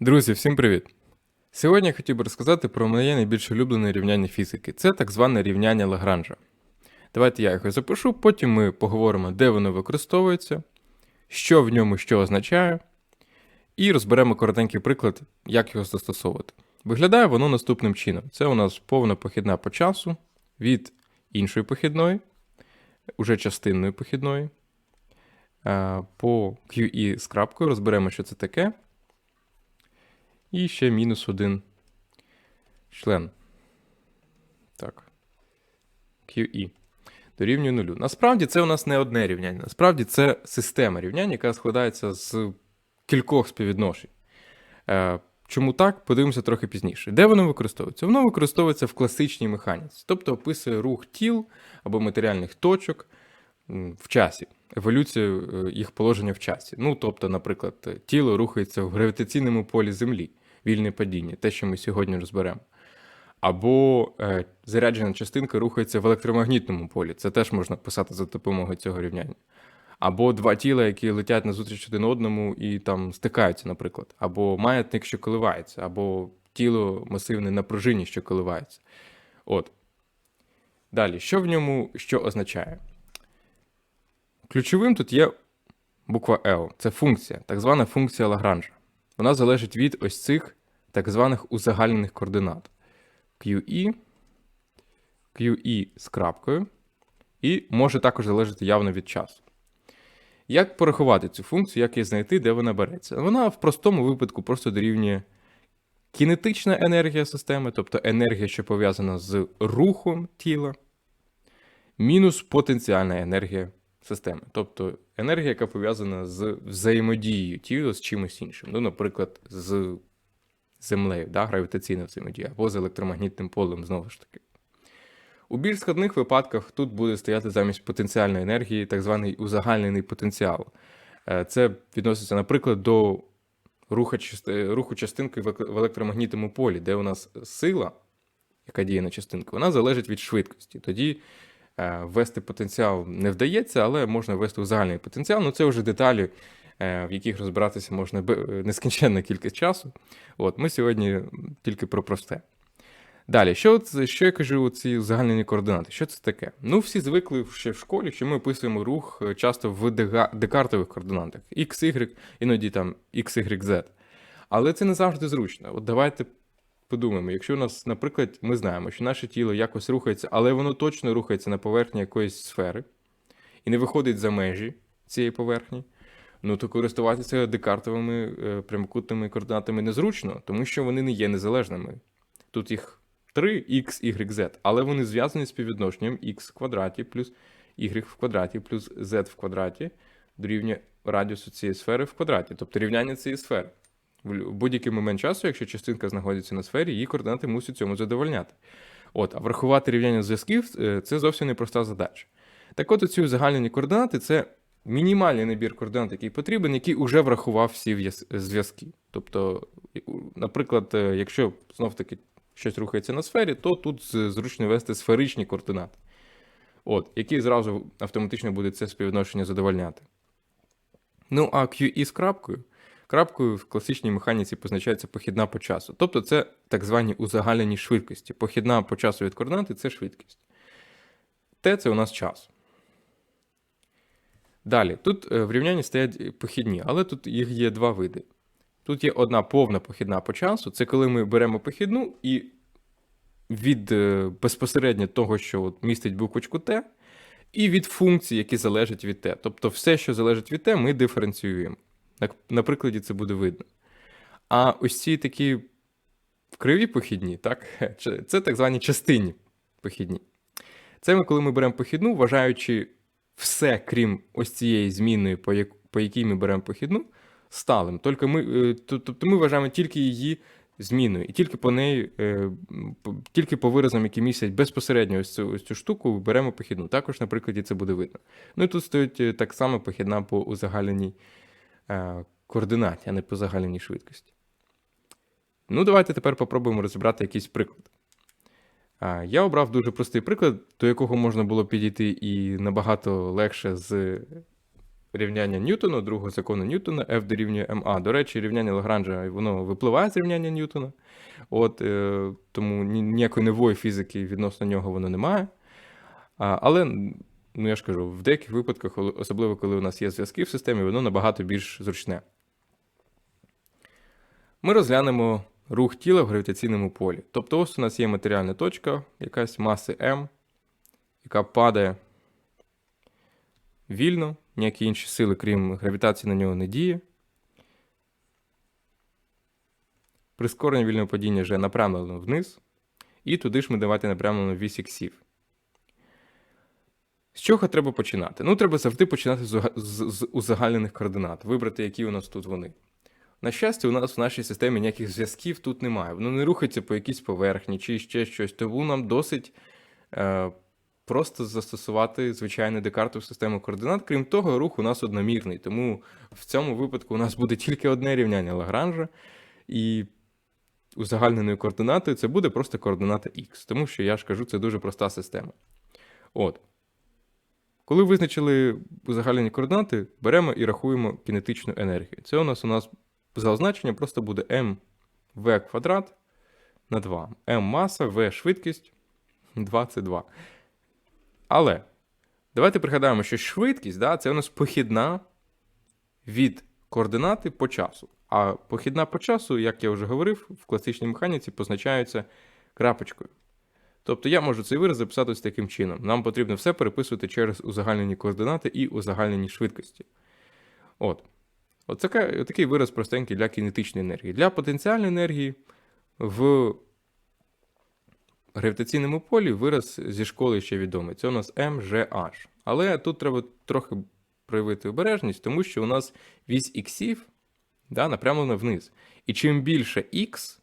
Друзі, всім привіт! Сьогодні я хотів би розказати про моє найбільш улюблене рівняння фізики. Це так зване рівняння Лагранжа. Давайте я його запишу, потім ми поговоримо, де воно використовується, що в ньому що означає, і розберемо коротенький приклад, як його застосовувати. Виглядає воно наступним чином: це у нас повна похідна по часу від іншої похідної, уже частинної похідної. По QE з крапкою розберемо, що це таке. І ще мінус один член. Так. QE. Дорівнює нулю. Насправді це у нас не одне рівняння. Насправді це система рівнянь, яка складається з кількох співвідношень. Е, Чому так? Подивимося трохи пізніше. Де воно використовується? Воно використовується в класичній механіці, тобто описує рух тіл або матеріальних точок в часі, еволюцію е, їх положення в часі. Ну, тобто, наприклад, тіло рухається в гравітаційному полі Землі, вільне падіння, те, що ми сьогодні розберемо. Або е, заряджена частинка рухається в електромагнітному полі. Це теж можна писати за допомогою цього рівняння. Або два тіла, які летять назустріч один одному і там стикаються, наприклад. Або маятник, що коливається, або тіло масивне на пружині, що коливається. От. Далі, що в ньому що означає? Ключовим тут є буква L. Це функція, так звана функція Лагранжа. Вона залежить від ось цих так званих узагальнених координат. QE, QE з крапкою, і може також залежати явно від часу. Як порахувати цю функцію, як її знайти, де вона береться? Вона в простому випадку просто дорівнює кінетична енергія системи, тобто енергія, що пов'язана з рухом тіла, мінус потенціальна енергія системи. Тобто енергія, яка пов'язана з взаємодією тіла з чимось іншим. Ну, наприклад, з землею, да, гравітаційна взаємодія, або з електромагнітним полем, знову ж таки. У більш складних випадках тут буде стояти замість потенціальної енергії так званий узагальнений потенціал. Е, Це відноситься, наприклад, до руху, частинки в електромагнітному полі, де у нас сила, яка діє на частинку, вона залежить від швидкості. Тоді е, ввести потенціал не вдається, але можна ввести узагальний потенціал. Ну, це вже деталі, е, в яких розбиратися можна нескінченна кількість часу. От, ми сьогодні тільки про просте. Далі, що, що я кажу, ці загальні координати? Що це таке? Ну, всі звикли ще в школі, що ми описуємо рух е, часто в декартових координатах. X, Y, іноді там X, Y, Z. Але це не завжди зручно. От давайте подумаємо, якщо у нас, наприклад, ми знаємо, що наше тіло якось рухається, але воно точно рухається на поверхні якоїсь сфери і не виходить за межі цієї поверхні, ну то користуватися декартовими е, прямокутними координатами незручно, тому що вони не є незалежними. Тут їх 3 x, y, z, але вони зв'язані з співвідношенням x в квадраті плюс y в квадраті плюс z в квадраті дорівнює радіусу цієї сфери в квадраті, тобто рівняння цієї сфери. В будь-який момент часу, якщо частинка знаходиться на сфері, її координати мусять цьому задовольняти. От, а врахувати рівняння зв'язків е, це зовсім непроста задача. Так от ці узагальнені координати це мінімальний набір координат, який потрібен, який уже врахував всі зв'язки. Тобто, наприклад, е, якщо знов-таки щось рухається на сфері, то тут зручно ввести сферичні координати, от, які зразу автоматично будуть це співвідношення задовольняти. Ну, а QE з крапкою. Крапкою в класичній механіці позначається похідна по часу. Тобто це так звані узагальнені швидкості. Похідна по часу від координати це швидкість. Т це у нас час. Далі, тут е, в рівнянні стоять похідні, але тут їх є два види. Тут є одна повна похідна по часу. Це коли ми беремо похідну і від е, безпосередньо того, що от містить буквочку Т, і від функцій, які залежать від Т. Тобто все, що залежить від Т, ми диференціюємо. На, прикладі це буде видно. А ось ці такі криві похідні, так, це- так звані частинні похідні. Це ми, коли ми беремо похідну, вважаючи все, крім ось цієї змінної, по, як, по якій ми беремо похідну, сталим. Тільки ми, е, тобто ми вважаємо тільки її зміною, і тільки по неї, е, тільки по виразам, які містять безпосередньо ось цю, ось цю штуку, беремо похідну. Також на прикладі це буде видно. Ну і тут стоїть е, так само похідна по узагальненій координаті, а не по загальненій швидкості. Ну, давайте тепер попробуємо розібрати якийсь приклад. Я обрав дуже простий приклад, до якого можна було підійти і набагато легше з рівняння Ньютона, другого закону Ньютона, F дорівнює МА. До речі, рівняння Лагранжа воно випливає з рівняння Ньютона. От, е, тому ніякої нової фізики відносно нього воно немає. Але, ну я ж кажу, в деяких випадках, особливо коли у нас є зв'язки в системі, воно набагато більш зручне. Ми розглянемо рух тіла в гравітаційному полі. Тобто, ось у нас є матеріальна точка, якась маси М, яка падає вільно, ніякі інші сили, крім гравітації, на нього не діє. Прискорення вільного падіння вже направлено вниз, і туди ж ми давати направлено вісь іксів. З чого треба починати? Ну, треба завжди починати з, з, з узагальнених координат, вибрати, які у нас тут вони. На щастя, у нас в нашій системі ніяких зв'язків тут немає. Воно не рухається по якійсь поверхні чи ще щось. Тому нам досить е, просто застосувати звичайну декартову систему координат. Крім того, рух у нас одномірний. Тому в цьому випадку у нас буде тільки одне рівняння Лагранжа, і узагальненою координатою це буде просто координата Х. Тому що я ж кажу, це дуже проста система. От. Коли визначили узагальнені координати, беремо і рахуємо кінетичну енергію. Це у нас у нас за означенням просто буде mv квадрат на 2. m маса, v швидкість, 2 це 2. Але давайте пригадаємо, що швидкість да, це у нас похідна від координати по часу. А похідна по часу, як я вже говорив, в класичній механіці позначається крапочкою. Тобто я можу цей вираз записати ось таким чином. Нам потрібно все переписувати через узагальнені координати і узагальнені швидкості. От. От такий вираз простенький для кінетичної енергії. Для потенціальної енергії в гравітаційному полі вираз зі школи ще відомий. Це у нас MGH. Але тут треба трохи проявити обережність, тому що у нас вісь іксів да, напрямлена вниз. І чим більше х,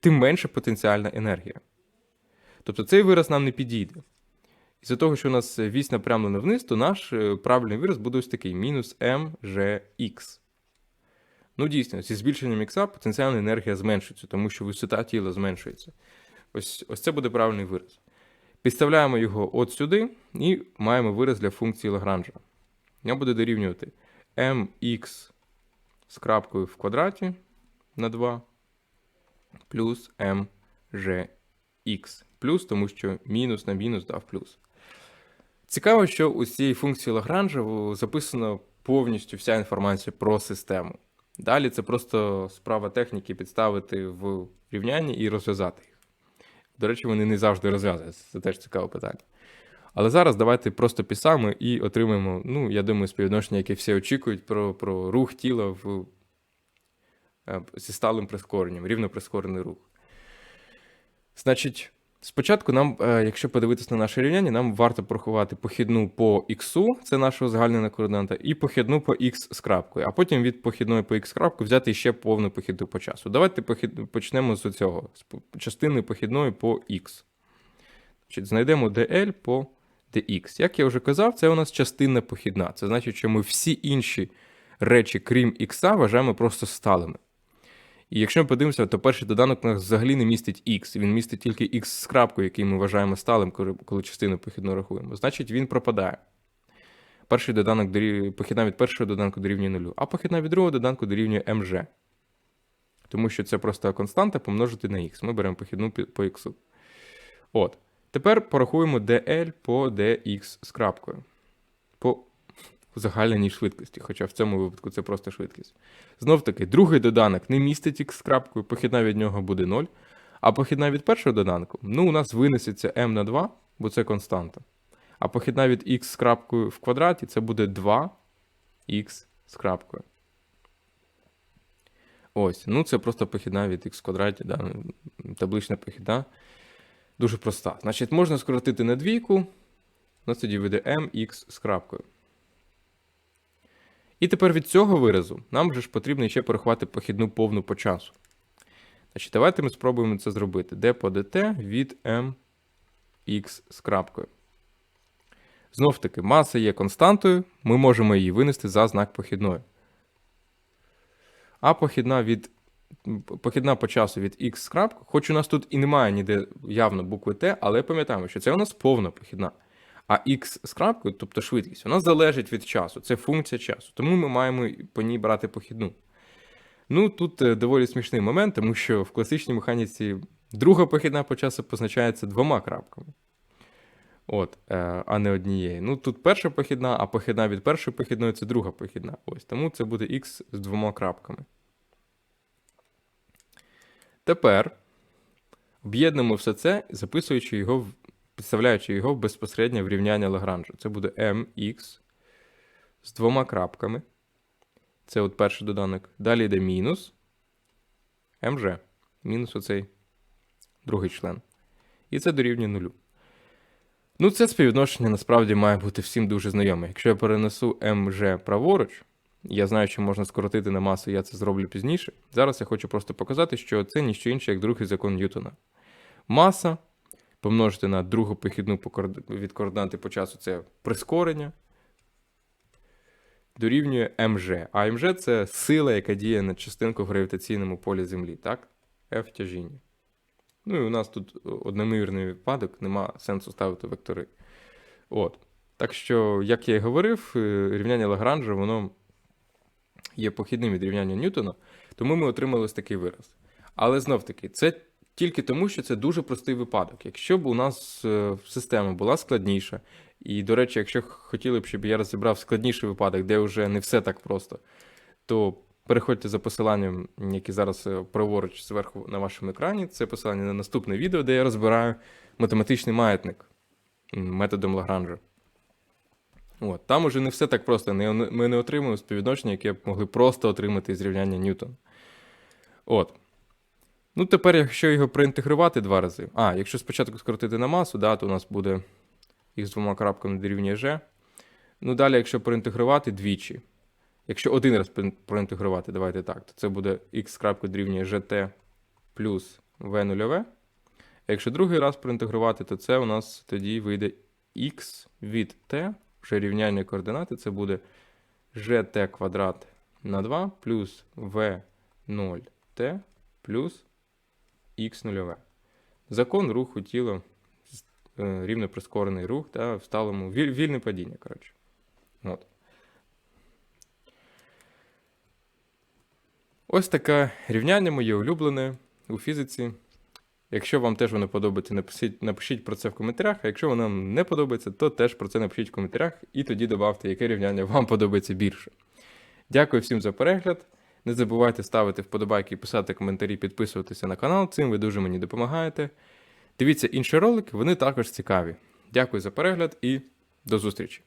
тим менше потенціальна енергія. Тобто цей вираз нам не підійде. Із-за того, що у нас вісь напрямлена вниз, то наш е, правильний вираз буде ось такий: мінус mgx. Ну, дійсно, зі збільшенням ікса потенціальна енергія зменшується, тому що висота тіла зменшується. Ось, ось це буде правильний вираз. Підставляємо його от сюди і маємо вираз для функції Лагранжа. Я буде дорівнювати mx з крапкою в квадраті на 2 плюс mgx. Плюс, тому що мінус на мінус дав плюс. Цікаво, що у цієї функції Лагранжа записано повністю вся інформація про систему. Далі це просто справа техніки підставити в рівнянні і розв'язати їх. До речі, вони не завжди розв'язуються, це теж цікаве питання. Але зараз давайте просто писаємо і отримаємо, ну, я думаю, співвідношення, яке всі очікують про, про рух тіла в, е, зі сталим прискоренням, рівно прискорений рух. Значить, спочатку нам, е, якщо подивитися на наше рівняння, нам варто порахувати похідну по х, це наша узагальнена координата, і похідну по х з крапкою, а потім від похідної по х крапку взяти ще повну похідну по часу. Давайте почнемо з цього, з частини похідної по. Значить, знайдемо dl по dx. Як я вже казав, це у нас частинна похідна. Це значить, що ми всі інші речі, крім х, вважаємо просто сталими. І якщо ми подивимося, то перший доданок у нас взагалі не містить x, він містить тільки x з крапкою, який ми вважаємо сталим, коли- частину похідну рахуємо. Значить, він пропадає. Перший доданок дорів- похідна від першого доданку дорівнює нулю, а похідна від другого доданку дорівнює mg. Тому що це просто константа помножити на x. Ми беремо похідну по x. От. Тепер порахуємо dl по dx з крапкою. Узагальненій швидкості, хоча в цьому випадку це просто швидкість. Знов таки, другий доданок не містить х з крапкою, похідна від нього буде 0. А похідна від першого доданку, ну, у нас винесеться m на 2, бо це константа. А похідна від х з крапкою в квадраті це буде 2х з крапкою. Ось, ну це просто похідна від х квадраті, да, таблична похідна. Дуже проста. Значить, можна скоротити на двійку, у нас тоді вийде mx з крапкою. І тепер від цього виразу нам вже ж потрібно ще порахувати похідну повну по часу. Значить, давайте ми спробуємо це зробити. d по dt від mx з крапкою. Знов таки, маса є константою, ми можемо її винести за знак похідної. А похідна від похідна по часу від x з крапкою, хоч у нас тут і немає ніде явно букви Т, але пам'ятаємо, що це у нас повна похідна. А x з крапкою, тобто швидкість, вона залежить від часу. Це функція часу. Тому ми маємо по ній брати похідну. Ну, тут е, доволі смішний момент, тому що в класичній механіці друга похідна по часу позначається двома крапками. От, е, а не однією. Ну, тут перша похідна, а похідна від першої похідної це друга похідна. Ось, тому це буде x з двома крапками. Тепер об'єднуємо все це, записуючи його, в- підставляючи його безпосередньо в рівняння Лагранжа. Це буде mx з двома крапками. Це от перший доданок. Далі йде мінус mg. Мінус оцей другий член. І це дорівнює нулю. Ну, це співвідношення насправді має бути всім дуже знайоме. Якщо я перенесу mg праворуч, я знаю, що можна скоротити на масу, я це зроблю пізніше. Зараз я хочу просто показати, що це ніщо інше, як другий закон Ньютона. Маса помножити на другу похідну від координати по часу це прискорення. Дорівнює mg. А mg це сила, яка діє на частинку в гравітаційному полі Землі, так? F тяжіння. Ну і у нас тут одномірний випадок, нема сенсу ставити вектори. От. Так що, як я і говорив, е, рівняння Лагранжа, воно є похідним від рівняння Ньютона, тому ми отримали ось такий вираз. Але знов таки, це тільки тому, що це дуже простий випадок. Якщо б у нас е, система була складніша, і, до речі, якщо хотіли б, щоб я розібрав складніший випадок, де вже не все так просто, то переходьте за посиланням, яке зараз е, праворуч зверху на вашому екрані. Це посилання на наступне відео, де я розбираю математичний маятник методом Лагранжа. От, там уже не все так просто. Ми не отримуємо співвідношення, яке б могли просто отримати з рівняння Ньютона. От. Ну, тепер, якщо його проінтегрувати два рази. А, якщо спочатку скоротити на масу, да, то у нас буде х з двома крапками дорівнює g. Ну, далі, якщо проінтегрувати двічі. Якщо один раз проінтегрувати, давайте так, то це буде х крапка дорівнює gt плюс v нульове. А якщо другий раз проінтегрувати, то це у нас тоді вийде х від t, вже рівняння координати, це буде gt квадрат на 2 плюс v 0t плюс х нульове. Закон руху тіла, е, рівно прискорений рух та в сталому віль- вільне падіння. Коротше. От. Ось таке рівняння моє улюблене у фізиці. Якщо вам теж воно подобається, напишіть, напишіть про це в коментарях. А якщо воно не подобається, то теж про це напишіть в коментарях і тоді додавте, яке рівняння вам подобається більше. Дякую всім за перегляд. Не забувайте ставити вподобайки, писати коментарі, підписуватися на канал. Цим ви дуже мені допомагаєте. Дивіться інші ролики, вони також цікаві. Дякую за перегляд і до зустрічі!